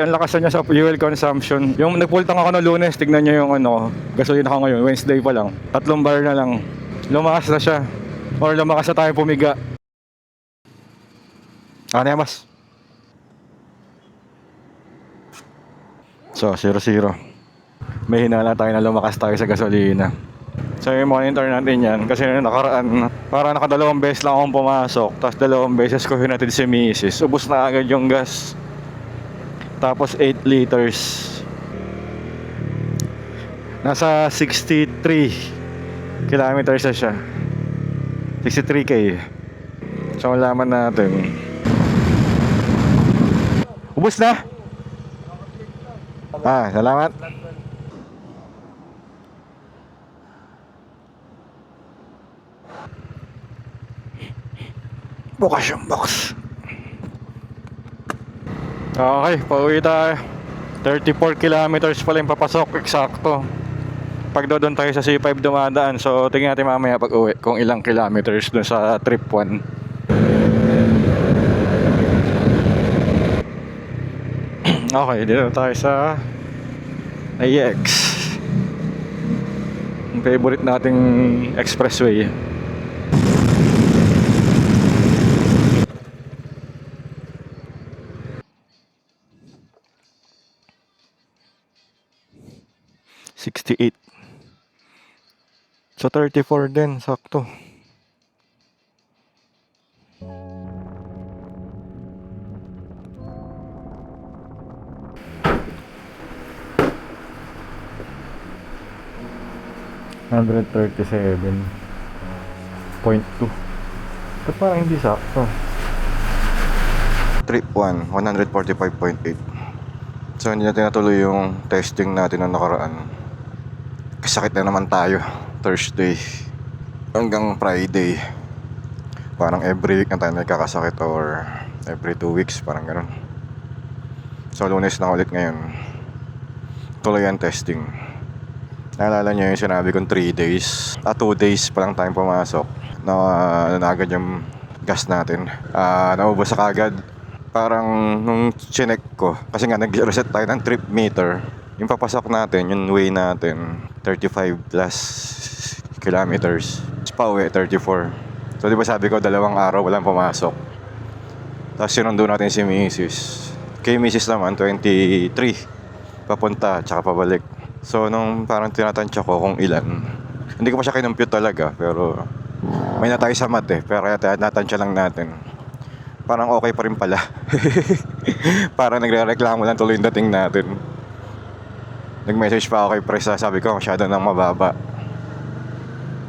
Ang lakas niya sa fuel consumption. Yung nagpultang ako ng lunes, tignan niyo yung ano, gasolina ko ngayon, Wednesday pa lang. Tatlong bar na lang. Lumakas na siya. Or lumakas na tayo pumiga. Ano yan, mas? So, 0-0. May hinala tayo na lumakas tayo sa gasolina. So, yung monitor natin yan. Kasi nung nakaraan, para nakadalawang beses lang akong pumasok. Tapos dalawang beses ko hinatid si Mrs. Ubus na agad yung gas. Tapos 8 liters. Nasa 63 kilometers na siya. 63k. So, malaman natin. Ubus na? Ah, salamat. Bukas yung box. Okay, pauwi tayo. 34 kilometers pala yung papasok, eksakto. Pag doon tayo sa C5 dumadaan, so tingnan natin mamaya pag uwi kung ilang kilometers dun sa trip 1. okay, dito tayo sa AX. Ang favorite nating expressway. Sixty-eight. Sa 34 din, sakto. Hundred thirty-seven point two. Ba't parang hindi sakto? Trip 1, 145.8. So hindi natin natuloy yung testing natin ng nakaraan. Kasakit na naman tayo. Thursday hanggang Friday. Parang every week na tayo nagkakasakit or every two weeks, parang ganun. So lunes na ulit ngayon. Tuloy ang testing. Naalala niyo yung sinabi kong 3 days. Ah, 2 days pa lang tayo pumasok. Na, ano na agad yung gas natin. Ah, naubos sa kagad. Parang nung chinek ko, kasi nga nag-reset tayo ng trip meter. Yung papasok natin, yung way natin, 35 plus kilometers. Tapos pa uwi, 34. So di ba sabi ko, dalawang araw walang pumasok. Tapos sinundo natin si Mrs. Kay Mrs. naman, 23. Papunta, tsaka pabalik. So nung parang tinatansya ko kung ilan. Hindi ko pa siya kinumpute talaga, pero may natay sa mat eh. Pero kaya natansya lang natin. Parang okay pa rin pala. parang nagre-reklamo lang tuloy yung dating natin. Nag-message pa ako kay Presa, sabi ko masyado nang mababa.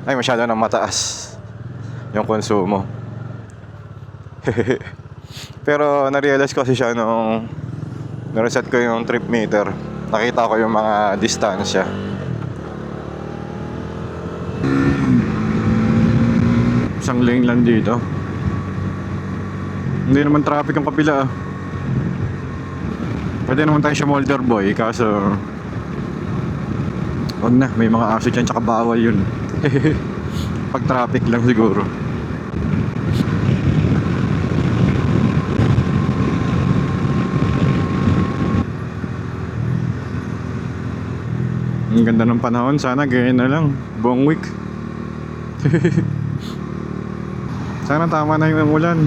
Ay, masyado nang mataas yung konsumo. Pero na-realize ko kasi siya nung na-reset ko yung trip meter. Nakita ko yung mga distansya. Isang lane lang dito. Hindi naman traffic ang kapila ah. Pwede naman tayo sa Molder Boy kaso Wag na, may mga aso dyan tsaka bawal yun. Pag traffic lang siguro. Ang ganda ng panahon, sana ganyan na lang. Buong week. Sana tama na yung ulan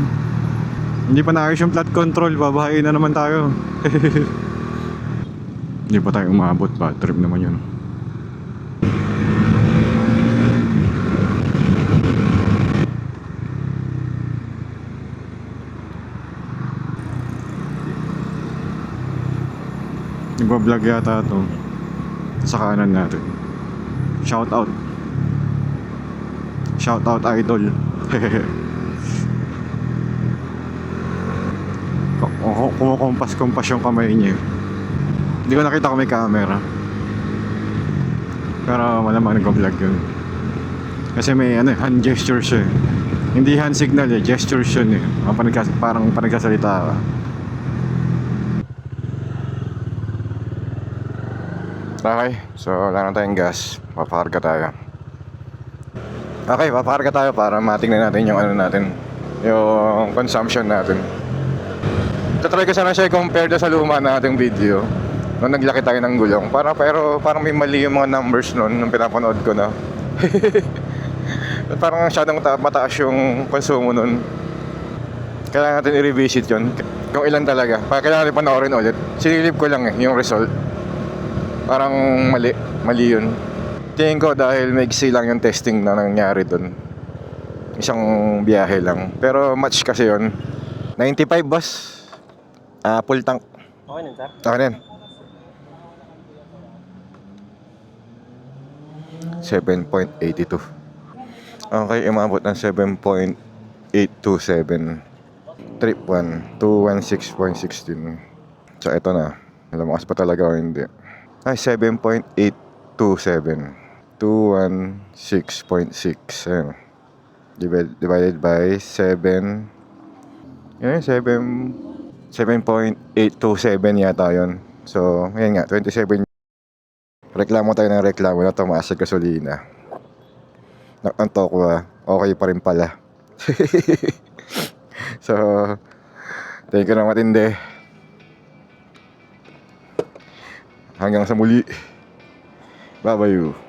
Hindi pa naayos yung flat control, babahain na naman tayo. Hindi pa tayo umabot, bad trip naman yun Nagbablog yata to sa kanan natin. Shout out. Shout out idol. Kumukumpas-kumpas yung kamay niya. Hindi ko nakita kung may camera. Pero malamang nag-vlog yun. Kasi may ano, eh, hand gestures siya eh. Hindi hand signal eh, gestures yun eh. Ang panagkas parang panagkasalita ka. Okay, so wala na tayong gas. Papakarga tayo. Okay, papakarga tayo para matingnan natin yung ano natin. Yung consumption natin. Tatry ko sana siya i-compare doon sa luma na ating video. Nung naglaki tayo ng gulong. Para, pero parang may mali yung mga numbers nun nung pinapanood ko na. parang masyadong ta- mataas yung konsumo nun. Kailangan natin i-revisit yun. Kung ilan talaga. Para kailangan natin panoorin ulit. Sinilip ko lang eh, yung result. Parang mali. Mali yun. Tingin ko dahil maiksi lang yung testing na nangyari dun. Isang biyahe lang. Pero match kasi yun. 95 bus. Ah, full tank. Okay nun, sir. Okay yan. 7.82. Okay, umabot ng 7.827. Trip 1, 216.16. So, ito na. Lumakas pa talaga o hindi. Ay, 7.827. 216.6. Ayan. Divided, divided by 7. Yan, 7. 7.827 yata yun. So, ngayon nga, 27 Reklamo tayo ng reklamo na tumaas sa gasolina. Ang tokwa, okay pa rin pala. so, thank you na matindi. Hanggang sa muli. Bye-bye.